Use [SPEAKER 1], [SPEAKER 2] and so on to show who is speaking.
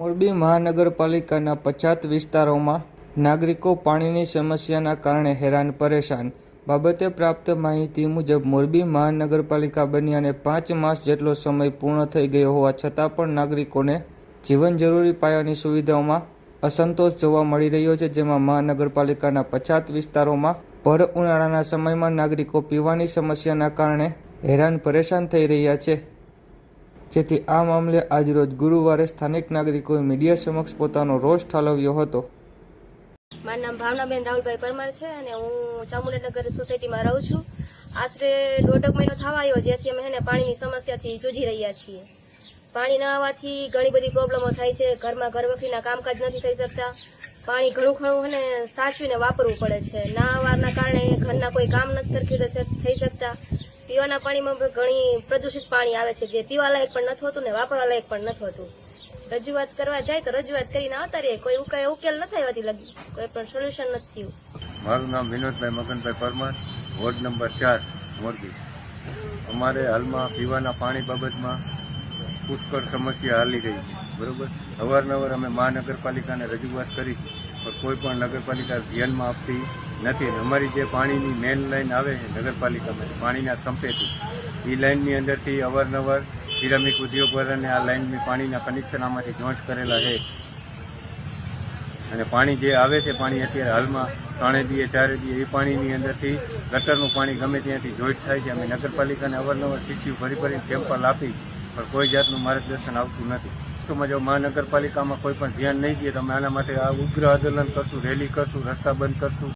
[SPEAKER 1] મોરબી મહાનગરપાલિકાના પછાત વિસ્તારોમાં નાગરિકો પાણીની સમસ્યાના કારણે હેરાન પરેશાન. બાબતે પ્રાપ્ત માહિતી મુજબ, મોરબી મહાનગરપાલિકા બન્યાને પાંચ માસ જેટલો સમય પૂર્ણ થઈ ગયો હોવા છતાં પણ નાગરિકોને જીવન જરૂરી પાયાની સુવિધાઓમાં અસંતોષ જોવા મળી રહ્યો છે, જેમાં મહાનગરપાલિકાના પછાત વિસ્તારોમાં ભર ઉનાળાના સમયમાં નાગરિકો પીવાની સમસ્યાના કારણે હેરાન પરેશાન થઈ રહ્યા છે. જેથી આ મામલે આજરોજ ગુરુવારે સ્થાનિક નાગરિકોએ મીડિયા સમક્ષ પોતાનો રોષ ઠાલવ્યો હતો.
[SPEAKER 2] મારું નામ ભાવનાબેન રાહુલભાઈ પરમાર છે અને હું ચામુંડાનગર સોસાયટીમાં રહું છું. આશરે દોઢક મહિનો થવા આવ્યો જેથી અમે હેને પાણીની સમસ્યાથી જૂજી રહ્યા છીએ. પાણી ન આવવાથી ઘણી બધી પ્રોબ્લેમો થાય છે. ઘરમાં ઘરવખરીના કામકાજ નથી થઈ શકતા. પાણી ઘણું ખરું અને સાચવીને વાપરવું પડે છે. ના આવવાના કારણે ઘરના કોઈ કામ નથી સરખી રીતે થઈ શકતા. પીવાના પાણીમાં પણ ઘણી પ્રદૂષિત પાણી આવે છે. જે પીવા લાયક પણ નથી હોતું ને વાપરવા લાયક પણ નથી હોતું રજૂઆત કરવા જાય તો રજૂઆત કરીને આવતા રહીએ. કોઈ ઉકેલ ઉકેલ નથી આવતી લગી. કોઈ પણ સોલ્યુશન નથી થયું.
[SPEAKER 3] મારું નામ વિનોદભાઈ મગનભાઈ પરમાર, વોર્ડ નંબર ચાર મોરબી અમારે હાલમાં પીવાના પાણી બાબતમાં પુષ્કળ સમસ્યા હાલી રહી છે. બરોબર? અવારનવાર અમે મહાનગરપાલિકાને રજૂઆત કરી, પણ કોઈ પણ નગરપાલિકા ધ્યાનમાં આપતી નથી. અમારી જે પાણીની મેઇન લાઈન આવે છે નગરપાલિકામાં પાણીના સંપેથી એ લાઈનની અંદરથી અવારનવાર સિરામિક ઉદ્યોગવાળાને આ લાઈનની પાણીના કનેક્શન આમાંથી જોઈન્ટ કરેલા છે. અને પાણી જે આવે છે, પાણી અત્યારે હાલમાં ત્રણે દીએ, ચારે દીએ એ પાણીની અંદરથી ગટરનું પાણી ગમે ત્યાંથી જોઈટ થાય છે. અમે નગરપાલિકાને અવારનવાર શીશી ભરી ભરીને સેમ્પલ આપી, પણ કોઈ જાતનું માર્ગદર્શન આવતું નથી. વસ્તુમાં જો મહાનગરપાલિકામાં કોઈ પણ ધ્યાન નહીં દે, તો અમે આના માટે આ ઉગ્ર આંદોલન કરશું, રેલી કરશું, રસ્તા બંધ કરશું.